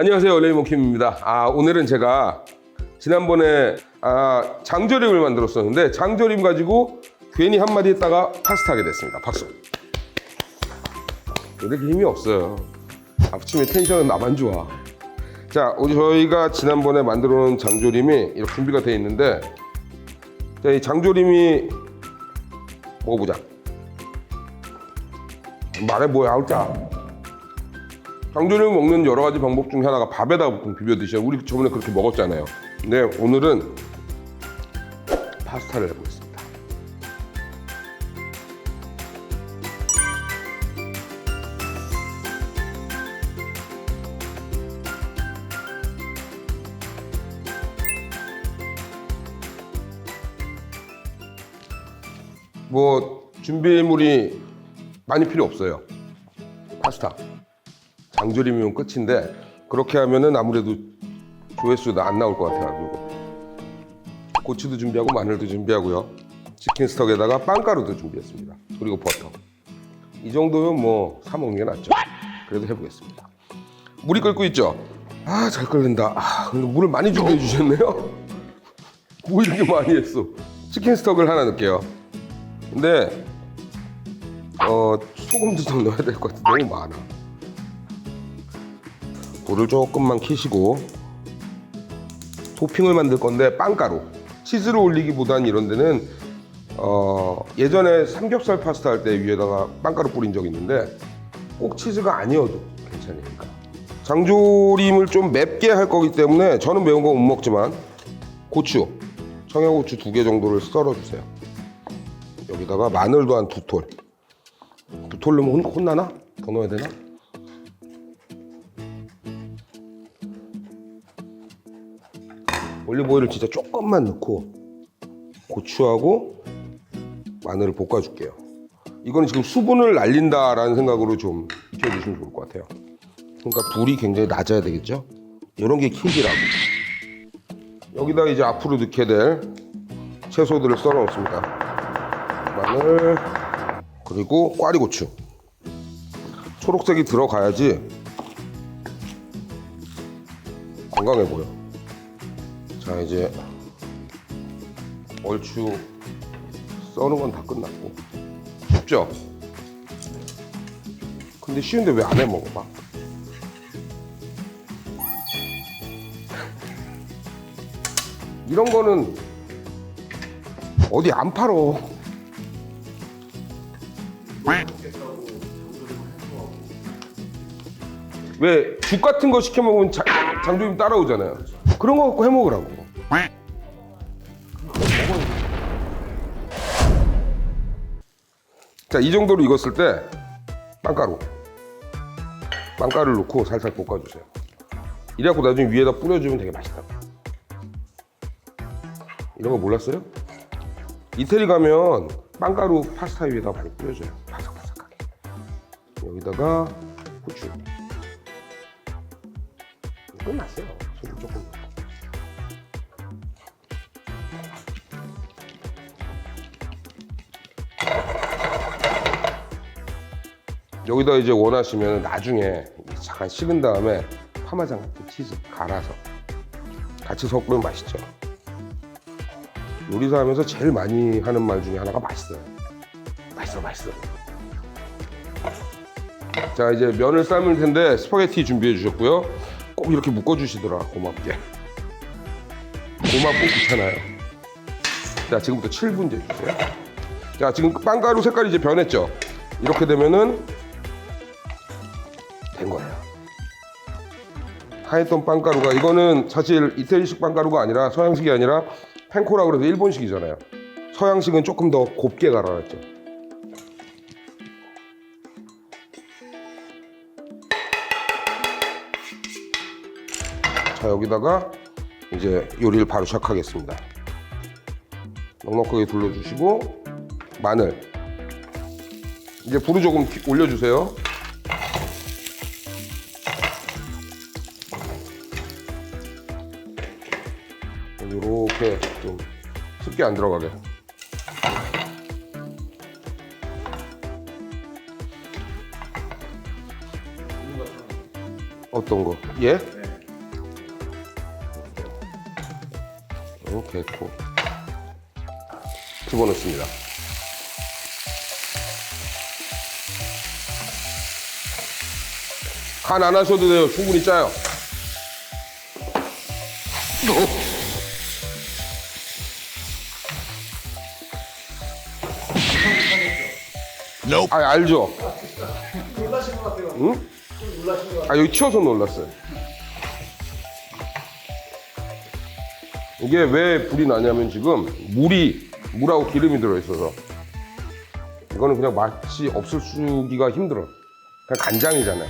안녕하세요 레이몬킴입니다. 아 오늘은 제가 지난번에 아, 장조림을 만들었었는데 장조림 가지고 괜히 한마디 했다가 파스타 하게 됐습니다. 박수. 이렇게 힘이 없어요. 아침에 텐션은 나만 좋아. 자, 우리 저희가 지난번에 만들어 놓은 장조림이 이렇게 준비가 되어 있는데 자, 이 장조림이 먹어보자. 말해 뭐야, 알자. 장조림 먹는 여러 가지 방법 중에 하나가 밥에다 보통 비벼 드셔. 우리 저번에 그렇게 먹었잖아요. 근데 오늘은 파스타를 해보겠습니다. 뭐 준비물이 많이 필요 없어요. 파스타. 장조림이면 끝인데 그렇게 하면은 아무래도 조회수도 안 나올 것 같아가지고 고추도 준비하고 마늘도 준비하고요. 치킨 스톡에다가 빵가루도 준비했습니다. 그리고 버터. 이 정도면 뭐 사 먹는 게 낫죠. 그래도 해보겠습니다. 물이 끓고 있죠. 아 잘 끓는다. 아, 근데 물을 많이 준비해 주셨네요. 뭐 이렇게 많이 했어. 치킨 스톡을 하나 넣을게요. 근데 어 소금도 좀 넣어야 될 것 같아. 너무 많아. 불을 조금만 켜시고 토핑을 만들 건데 빵가루 치즈를 올리기보단 이런 데는 어, 예전에 삼겹살 파스타 할 때 위에다가 빵가루 뿌린 적 있는데 꼭 치즈가 아니어도 괜찮으니까 장조림을 좀 맵게 할 거기 때문에 저는 매운 거 못 먹지만 고추 청양고추 두 개 정도를 썰어 주세요 여기다가 마늘도 한 두 톨 두 톨 넣으면 혼- 혼나나? 더 넣어야 되나? 올리브오일을 진짜 조금만 넣고 고추하고 마늘을 볶아줄게요. 이거는 지금 수분을 날린다라는 생각으로 좀 익혀주시면 좋을 것 같아요. 그러니까 불이 굉장히 낮아야 되겠죠? 이런 게 킥이라고. 여기다 이제 앞으로 넣게 될 채소들을 썰어 놓습니다. 마늘 그리고 꽈리고추. 초록색이 들어가야지 건강해 보여. 자 이제 얼추 써는 건 다 끝났고 쉽죠? 근데 쉬운데 왜 안 해 먹어봐? 이런 거는 어디 안 팔어 왜 죽 같은 거 시켜 먹으면 자- 장조림 따라오잖아요 그런 거 갖고 해 먹으라고 자, 이 정도로 익었을 때 빵가루. 빵가루를 넣고 살살 볶아주세요. 이래갖고 나중에 위에다 뿌려주면 되게 맛있다. 이런 거 몰랐어요? 이태리 가면 빵가루 파스타 위에다 많이 뿌려줘요. 바삭바삭하게. 여기다가 후추. 끝났어요. 소금 조금. 여기다 이제 원하시면 나중에 잠깐 식은 다음에 파마장 같은 치즈 갈아서 같이 섞으면 맛있죠. 요리사 하면서 제일 많이 하는 말 중에 하나가 맛있어요. 맛있어, 맛있어. 자, 이제 면을 삶을 텐데 스파게티 준비해 주셨고요. 꼭 이렇게 묶어 주시더라, 고맙게. 고맙고 귀찮아요. 자, 지금부터 7분 재주세요. 자, 지금 빵가루 색깔이 이제 변했죠? 이렇게 되면은 된 거예요. 하였던 빵가루가 이거는 사실 이태리식 빵가루가 아니라 서양식이 아니라 펜코라고 그래서 일본식이잖아요. 서양식은 조금 더 곱게 갈아놨죠. 자 여기다가 이제 요리를 바로 시작하겠습니다. 넉넉하게 둘러주시고 마늘 이제 불을 조금 키- 올려주세요. 쉽게 안 들어가게. 어떤 거? 예? 어, 오케이, 고. 집어넣습니다. 간 안 하셔도 돼요. 충분히 짜요. 아 알죠. 놀라신 것 같아요. 응? 좀 놀라신 것 같아요. 아 여기 튀어서 놀랐어요. 이게 왜 불이 나냐면 지금 물이 물하고 기름이 들어있어서 이거는 그냥 맛이 없을 수기가 힘들어. 그냥 간장이잖아요.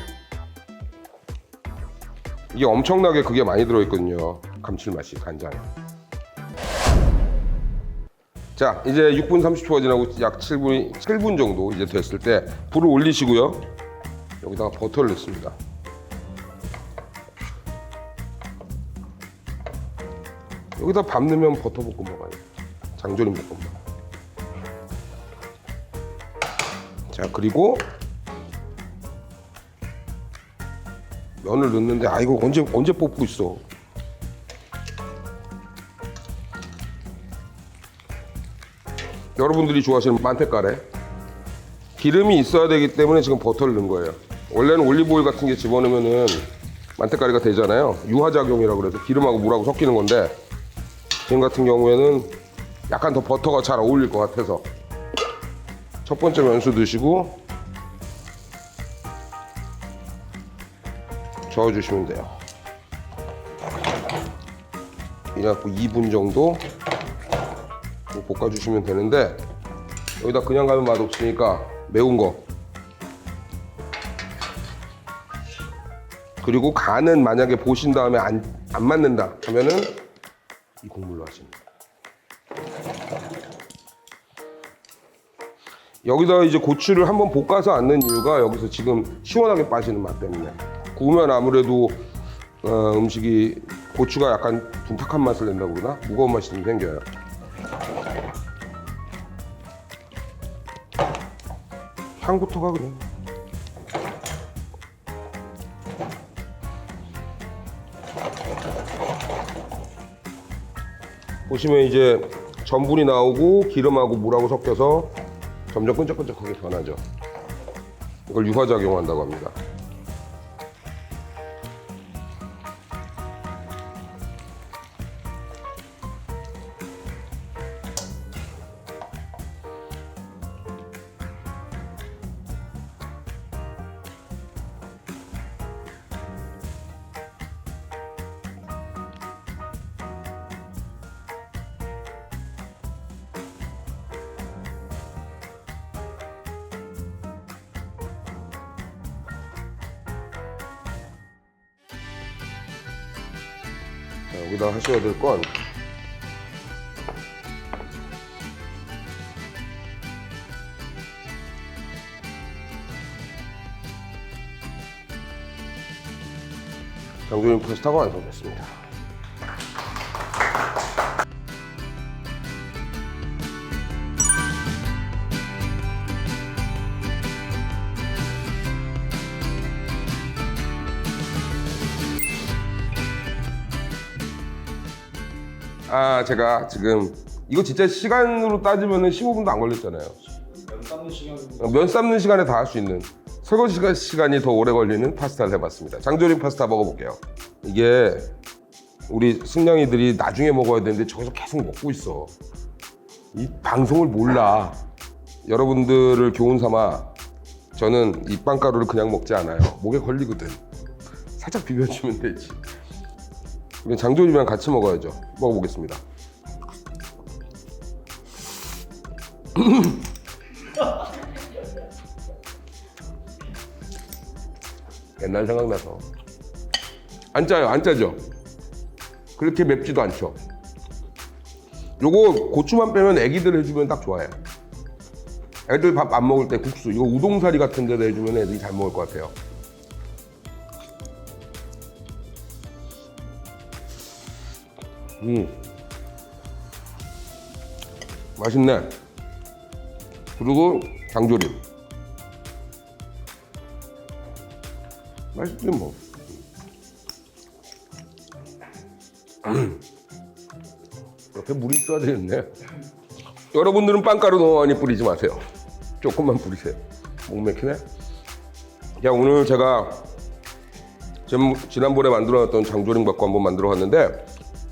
이게 엄청나게 그게 많이 들어있거든요. 감칠맛이 간장에. 자 이제 6분 30초가 지나고 약 7분 7분 정도 이제 됐을 때 불을 올리시고요. 여기다가 버터를 넣습니다. 여기다 밥 넣으면 버터 볶음 먹어요. 장조림 볶음 먹어. 자 그리고 면을 넣는데 아 이거 언제 언제 뽑고 있어? 여러분들이 좋아하시는 만테카레 기름이 있어야 되기 때문에 지금 버터를 넣은 거예요. 원래는 올리브오일 같은 게 집어넣으면은 만테카레가 되잖아요. 유화작용이라고 그래서 기름하고 물하고 섞이는 건데 지금 같은 경우에는 약간 더 버터가 잘 어울릴 것 같아서 첫 번째 면수 드시고 저어주시면 돼요. 이래갖고 2분 정도 볶아주시면 되는데 여기다 그냥 가면 맛없으니까 매운 거. 그리고 간은 만약에 보신 다음에 안, 안 맞는다 하면은 이 국물로 하시면 돼요 여기다 이제 고추를 한번 볶아서 안 넣은 이유가 여기서 지금 시원하게 빠지는 맛 때문에. 구우면 아무래도 어, 음식이 고추가 약간 둔탁한 맛을 낸다고 그러나? 무거운 맛이 좀 생겨요 향부터가 그냥 보시면 이제 전분이 나오고 기름하고 물하고 섞여서 점점 끈적끈적하게 변하죠. 이걸 유화작용한다고 합니다. 여기다 하셔야 될 건 장조림 파스타가 완성됐습니다. 아, 제가 지금 이거 진짜 시간으로 따지면 15분도 안 걸렸잖아요. 면 삶는 어, 면 삶는 시간에 다 할 수 있는 설거지 시간- 시간이 더 오래 걸리는 파스타를 해봤습니다. 장조림 파스타 먹어볼게요. 이게 우리 승냥이들이 나중에 먹어야 되는데 저기서 계속 먹고 있어. 이 방송을 몰라. 여러분들을 교훈 삼아 저는 이 빵가루를 그냥 먹지 않아요. 목에 걸리거든. 살짝 비벼주면 되지. 근데 장조림이랑 같이 먹어야죠. 먹어보겠습니다. 옛날 생각나서. 안 짜요 안 짜죠? 그렇게 맵지도 않죠? 요거 고추만 빼면 애기들 해주면 딱 좋아해 애들 밥 안 먹을 때 국수. 이거 우동사리 같은 데다 해주면 애들이 잘 먹을 것 같아요 음 맛있네 그리고 장조림 맛있지 뭐. 겉에 물이 있어야 되겠네. 여러분들은 빵가루 너무 많이 뿌리지 마세요. 조금만 뿌리세요. 목 맥히네. 자, 오늘 제가 지난번에 만들어 놨던 장조림밥과 한번 만들어 봤는데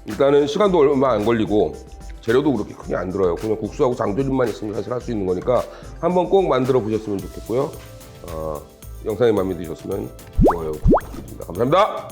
일단은 시간도 얼마 안 걸리고 재료도 그렇게 크게 안 들어요. 그냥 국수하고 장조림만 있으면 사실 할 수 있는 거니까 한번 꼭 만들어 보셨으면 좋겠고요. 어, 영상이 마음에 드셨으면 좋아요 부탁드립니다. 감사합니다.